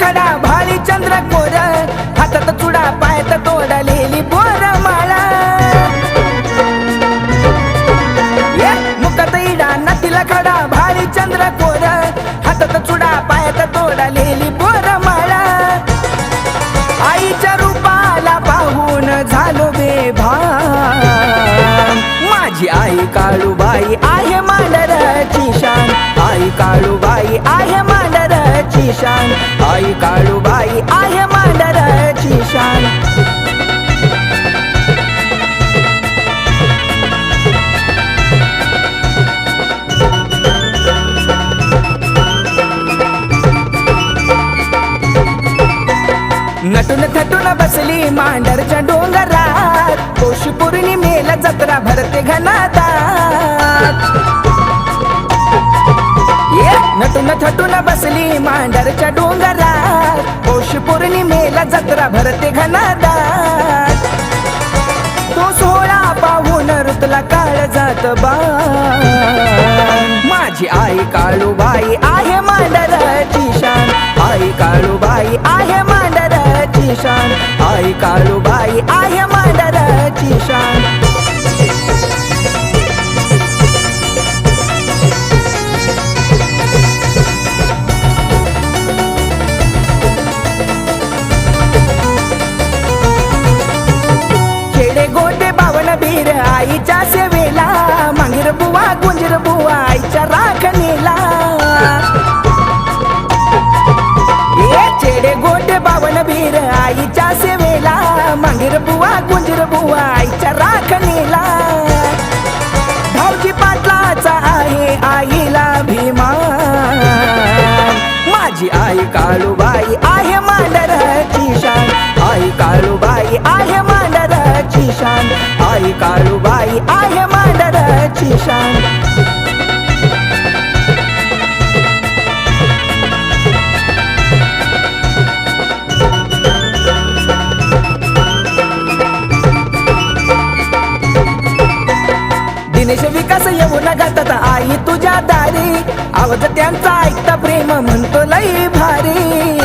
खडा भाळी चंद्र कोर. हातात चुडा पायत तोडलेली बोर माळा. मुखात इडा नती लखडा भाळी चंद्र कोर. हातात चुडा पायत तोडलेली बोर माळा. आईच्या रूपाला पाहून झालो बेभा माझी आई काळूबाई आहे मांडराची शान. आई काळूबाई आहे मांडराची शान. आई काळूबाई आहे मांडराची शान. नटून थटून बसली मांडरच्या डोंगरात. पौष पौर्णिमेला जत्रा भरते घनादात. नटून थटून बसली मांडरच्या डोंगरात. भरते घनादात तो सोळा पाहून ऋतला काळ जात बा माझी आई काळूबाई आहे मांडरची शान. आई काळूबाई आहे मांडरची शान. आई काळूबाई आईच्या सेवेला मांगीर बुवा गुंजीर बुवा आईच्या राखणीला. ए चेडे गोटे बावन बीर आईच्या सेवेला मांगीर बुवा गुंजीर बुवा आईच्या राखणीला. भाऊजी पाटलाचा आहे आईला भीमा माझी आई काळूबाई आहे मान दिनेश येऊ येऊन आई तुझ्या दारी. आवाज त्यांचा ऐकता प्रेम म्हणतो लई भारी.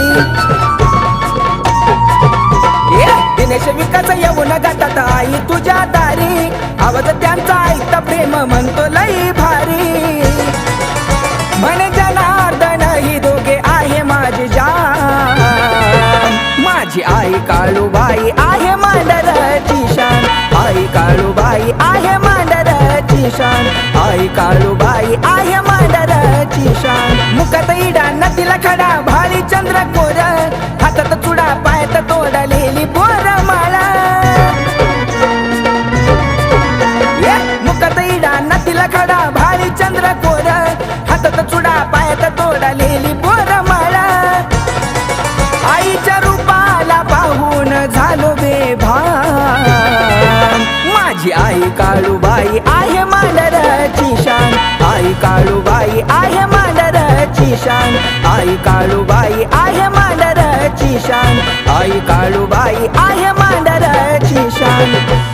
दिनेश विकास येऊ घातात आई तुझ्या दारी. आवाज त्यांचा ऐकता प्रेम म्हणतो लई भारी. म्हणे जनार्दन ही दोघे आहे माझी जा माझी आई काळूबाई शान. आई काळूबाई आहे मांडराची शान. मुखात इडा नदीला खडा भाळी चंद्र कोर. हातात चुडा पायात तोडलेली बोर माळा मुखात इडा नदीला खडा भाळी चंद्र कोर. आई काळूबाई आहे मांडराची शान.